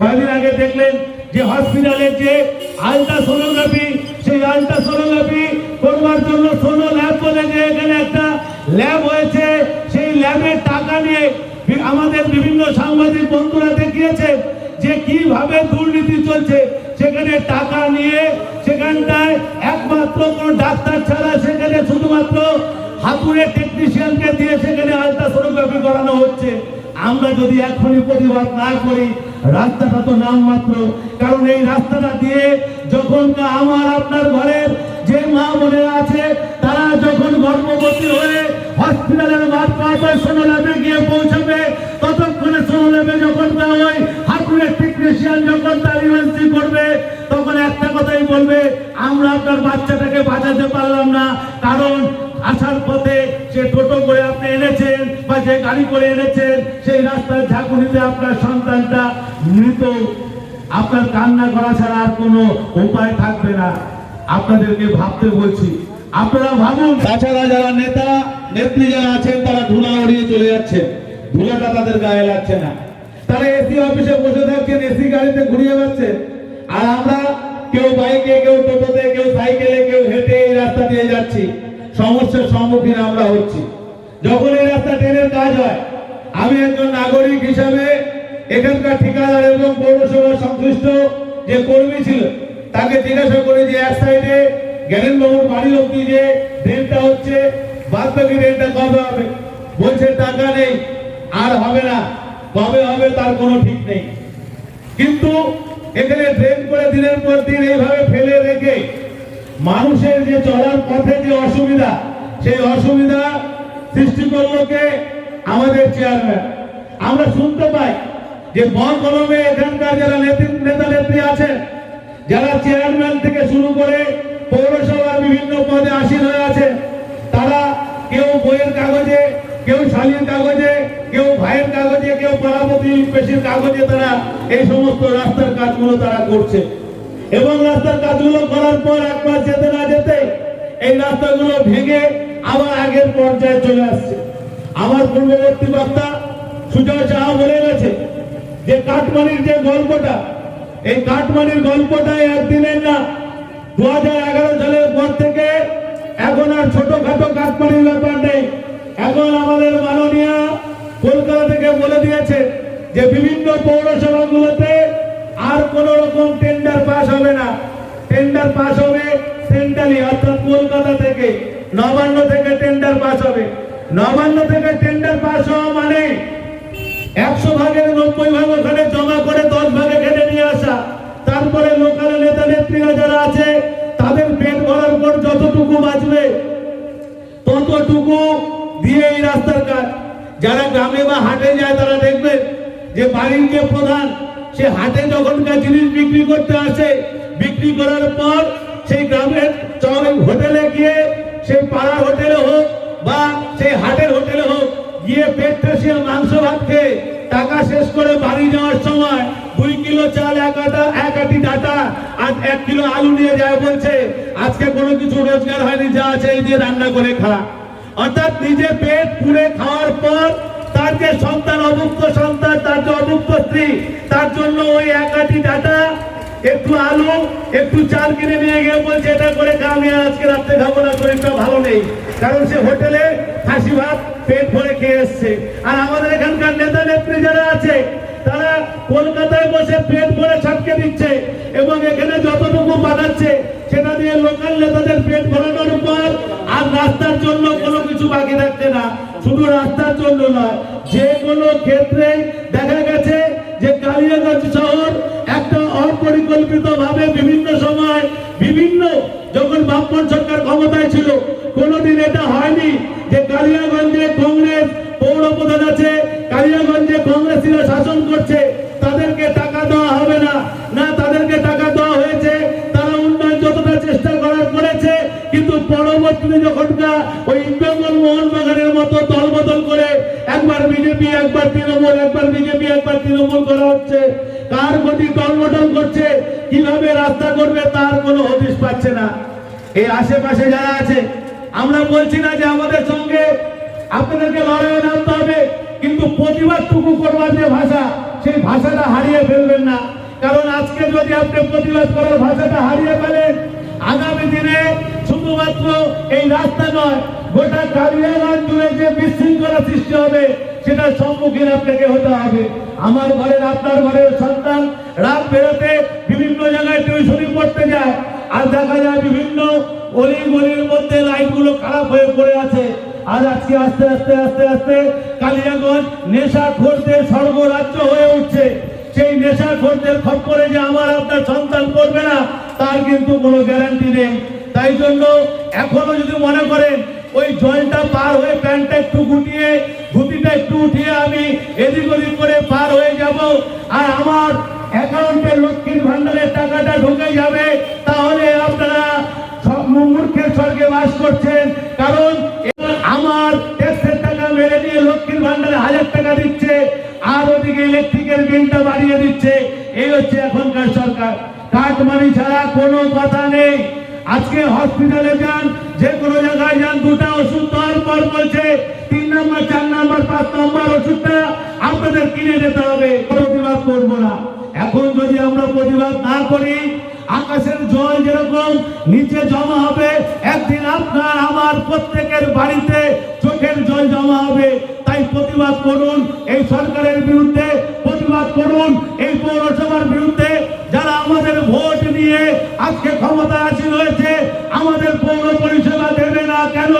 কয়েকদিন আগে দেখলেন যে হসপিটালের যে আলট্রাসোনোগ্রাফি, সেই আলট্রাসোনোগ্রাফি করবার জন্য সোনো ল্যাব বলে যে এখানে একটা ল্যাব হয়েছে, সেই ল্যাবের টাকা নিয়ে আমাদের বিভিন্ন সাংবাদিক বন্ধুরা দেখিয়েছে যে কীভাবে দুর্নীতি চলছে। সেখানে টাকা নিয়ে সেখানটায় একমাত্র কোনো ডাক্তার ছাড়া সেখানে শুধুমাত্র হাতুড়ে টেকনিশিয়ানকে দিয়ে সেখানে আলট্রাসোনোগ্রাফি করানো হচ্ছে। আমরা যদি এখনই প্রতিবাদ না করি রাস্তাটা তো নাম মাত্র। কারণ এই রাস্তাটা দিয়ে যখন আমার আপনার ঘরের যে মা বোনেরা আছে, তারা যখন গর্ভবতী হয়ে হসপিটালের মাত্রা সোনোলাবে গিয়ে পৌঁছবে, ততক্ষণে সোনোলাবে যখন না ওই হাতুড়ের টেকনিশিয়ান যখন তার ইমার্জেন্সি করবে, তখন একটা কথাই বলবে, আমরা আপনার বাচ্চাটাকে বাঁচাতে পারলাম না। কারণ আসার পথে যে টোটো করে আপনি এনেছেন বা যে গাড়ি করে এনেছেন, সেই রাস্তার ঝাঁকুনিতে আপনার সন্তানটা মৃত। আপনার কান্না করা ছাড়া আর কোনো উপায় থাকবে না। আপনাদেরকে ভাবতে বলছি, আপনারা ভাবুন। তাছাড়া যারা নেতা, নেত্রী যারা আছেন, তারা ধুলা উড়িয়ে চলে যাচ্ছেন। ধুলাটা তাদের গায়ে লাগছে না। তারা এসি অফিসে বসে থাকছেন, এসি গাড়িতে ঘুরিয়ে যাচ্ছেন আর আমরা কেউ বাইকে, কেউ টোটোতে, কেউ সাইকেলে, কেউ হেঁটে এই রাস্তা দিয়ে যাচ্ছি। সমস্যার সম্মুখীন আমরা হচ্ছি। যখন এই রাস্তা ট্রেনের কাজ হয়, আমি একজন নাগরিক হিসাবে এখানকার ঠিকাদার এবং পৌরসভার সংশ্লিষ্ট যে কর্মী ছিল, তাকে জিজ্ঞাসা করি যে এক সাইডে জ্ঞানেন বাবুর বাড়ি অব্দি যে ড্রেনটা হচ্ছে, বাদ বাকি ড্রেনটা কবে হবে? বলছে, টাকা নেই, আর হবে না। কবে হবে তার কোনো ঠিক নেই। কিন্তু এখানে ড্রেন করে দিনের পর দিন এইভাবে ফেলে রেখে মানুষের যে চলার পথে যে অসুবিধা, সেই অসুবিধা সৃষ্টি করল কে? আমাদের চেয়ারম্যান আমরা শুনতে পাই যে বন এখানকার যারা নেতৃ- নেতা নেত্রী আছেন, যারা চেয়ারম্যান থেকে শুরু করে পৌরসভার বিভিন্ন পদে আসীন হয়ে আছে তারা কেউ বইয়ের কাগজে, কেউ শালীর কাগজে, কেউ ভাইয়ের কাগজে, কেউ পাড়াপতি পেশির কাগজে তারা এই সমস্ত রাস্তার কাজগুলো তারা করছে। এবং রাস্তার কাজগুলো করার পর এক মাস যেতে না যেতে এই রাস্তাগুলো ভেঙে আবার আগের পর্যায়ে চলে আসছে। আমার পূর্ববর্তী বক্তা সুজয় সাহা বলে গেছে যে কাঠমানির যে গল্পটা, এই কাঠমানির গল্পটা একদিনের না দু হাজার এগারো সালের পর থেকে এখন আর ছোটখাটো কাঠমানির ব্যাপার নেই। এখন আমাদের মাননীয় কলকাতা থেকে বলে দিয়েছে যে বিভিন্ন পৌরসভাগুলোতে আর কোন রকম টেন্ডার পাস হবে না। টেন্ডার পাস হবে সেন্ট্রালি অর্থাৎ কলকাতা থেকে। নবান্ন থেকে টেন্ডার পাস হবে। নবান্ন থেকে টেন্ডার পাস হওয়া মানে একশো ভাগের নব্বই ভাগ ওখানে জমা করে দশ ভাগে কেটে নিয়ে আসা। তারপরে লোকাল নেতা নেত্রীরা যারা আছে, তাদের পেট ভরার পর যতটুকু বাঁচবে, ততটুকু দিয়ে এই রাস্তার কাজ। যারা গ্রামে বা হাটে যায়, তারা দেখবেন যে বাড়ির যে প্রধান সে হাটে যখনকার জিনিস বিক্রি করতে আসে, বিক্রি করার পর সেই গ্রামের চলে হোটেলে গিয়ে সেই পাড়া হোটেলে হোক বা সেই হাটের হোটেলে হোক, গিয়ে পেট ঠেসিয়ে মাংস ভাত খেয়ে টাকা শেষ করে বাড়ি যাওয়ার সময় দুই কিলো চাল, এক আটা, এক আটি ডাটা আর এক কিলো আলু নিয়ে যায় বলছে, আজকে কোনো কিছু রোজগার হয়নি, যা আছে এই দিয়ে রান্না করে খা। অর্থাৎ নিজে পেট পুড়ে খাওয়ার পর তার যে সন্তান অভুক্ত সন্তান তার যে অভুক্ত স্ত্রী। তার জন্য ওই এক আটি ডাটা একটু আলু, একটু চাল কিনে নিয়ে গিয়ে বলছে, এটা করে খা আমি আজকে রাত্রে খাব না শরীরটা ভালো নেই। কারণ সে হোটেলে খাসি ভাত, পেট ভরে খেয়ে এসছে। আর আমাদের এখানকার নেতা নেত্রী যারা আছে, তারা কলকাতায় বসে পেট ভরে ছাটকে দিচ্ছে এবং এখানে যতটুকু বানাচ্ছে সেটা দিয়ে লোকাল নেতাদের পেট ভরানোর পর আর রাস্তার জন্য কোনো কিছু বাকি থাকছে না। শুধু রাস্তার জন্য নয় যে কোনো ক্ষেত্রে দেখা গেছে যে কালিয়াগঞ্জ শহর একটা অপরিকল্পিত ভাবে বিভিন্ন সময় বিভিন্ন যখন বামপন সরকার ক্ষমতায় ছিল, কোনোদিন এটা হয়নি যে কালিয়াগঞ্জে কংগ্রেস পৌর প্রধান আছে, কালিয়াগঞ্জে কংগ্রেসীরা শাসন করছে, তাদেরকে টাকা দেওয়া হবে না। না, তাদেরকে টাকা দেওয়া হয়েছে, তারা উন্নয়ন যতটা চেষ্টা করার করেছে, কিন্তু পরবর্তীতে যখনকার একবার তৃণমূল, একবার বিজেপি, একবার তৃণমূল করা হচ্ছে। কার গতি টলমটল করছে, কীভাবে রাস্তা করবে তার কোনো হদিশ পাচ্ছে না। এই আশেপাশে যারা আছে, আমরা বলছি না যে আমাদের সঙ্গে আপনাদেরকে লড়াইয়ে নামতে হবে, কিন্তু প্রতিবাদটুকু করবার যে ভাষা, সেই ভাষাটা হারিয়ে ফেলবেন না। কারণ আজকে যদি আপনি প্রতিবাদ করার ভাষাটা হারিয়ে ফেলেন, আগামী দিনে শুধুমাত্র এই রাস্তা নয়, গোটা কালিয়াগঞ্জ জুড়ে যে বিশৃঙ্খলা সৃষ্টি হবে সেটার সম্মুখীন আপনাকে হতে হবে। আমার ঘরের আপনার ঘরের সন্তান রাত বেরোতে বিভিন্ন জায়গায় টিউশনি পড়তে যায় আর দেখা যায় বিভিন্ন অলি গলির মধ্যে লাইটগুলো খারাপ হয়ে পড়ে আছে। আর আজকে আস্তে আস্তে আস্তে আস্তে কালিয়াগঞ্জ নেশা খোরদের স্বর্গরাজ্য হয়ে উঠছে। সেই নেশা খোরদের খপ্পরে যে আমার আপনার সন্তান করবে না, তার কিন্তু কোনো গ্যারান্টি নেই। তাই জন্য এখনও যদি মনে করেন ওই জলটা পার হয়ে প্যান্টটা একটু গুটিয়ে, ধুতিটা একটু উঠিয়ে আমি এদিক ওদিক করে পার হয়ে যাব। আর আমার অ্যাকাউন্টে লক্ষ্মীর ভান্ডারের টাকাটা ঢুকে যাবে। তাহলে আপনারা মূর্খের স্বর্গে বাস করছেন। কারণ আমার ট্যাক্সের টাকা মেরে নিয়ে লক্ষ্মীর ভান্ডারে হাজার টাকা দিচ্ছে। আর ওদিকে ইলেকট্রিকের বিলটা বাড়িয়ে দিচ্ছে। এই হচ্ছে এখনকার সরকার। কাটমানি ছাড়া কোনো কথা নেই। আজকে হসপিটালে যান, যে কোনো জায়গায় যান, দুটা ওষুধ দেওয়ার পর বলছে। তিন নম্বর, চার নম্বর, পাঁচ নম্বর ওষুধটা আপনাদের কিনে যেতে হবে, প্রতিবাদ করব না। এখন যদি আমরা প্রতিবাদ না করি, আকাশের জল যেরকম নিচে জমা হবে, একদিন আপনার আমার প্রত্যেকের বাড়িতে চোখের জল জমা হবে। তাই প্রতিবাদ করুন, এই সরকারের বিরুদ্ধে প্রতিবাদ করুন, এই পৌরসভার বিরুদ্ধে আমাদের ভোট নিয়ে আজকে ক্ষমতা আসীন হয়েছে আমাদের পৌর পরিষেবা দেবে না কেন?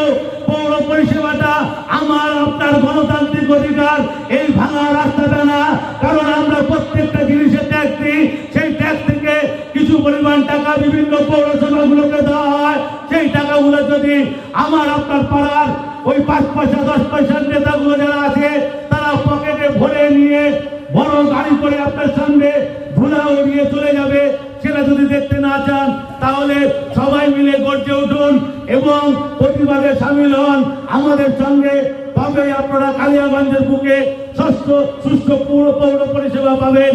পৌর পরিষেবাটা আমার, আপনার গণতান্ত্রিক অধিকার, এই ভাঙা রাস্তাটা না। কারণ আমরা প্রত্যেকটা জিনিসের ট্যাক্স দিই, সেই ট্যাক্স থেকে কিছু পরিমাণ টাকা বিভিন্ন পৌরসভাগুলোকে দেওয়া হয়। সেই টাকাগুলো যদি আমার, আপনার পাড়ার ওই পাঁচ পয়সা, দশ পয়সার নেতাগুলো যারা আছে তারা পকেটে ভরে নিয়ে বড় গাড়ি করে আপনার সামনে ধুলা উড়িয়ে চলে যাবে সেটা যদি দেখতে না চান তাহলে সবাই মিলে গর্জে উঠুন এবং প্রতিবাদে সামিল হন আমাদের সঙ্গে পাবে আপনারা কালিয়াগঞ্জের বুকে ষষ্ঠ সুস্থ পৌর পৌর পরিষেবা পাবেন।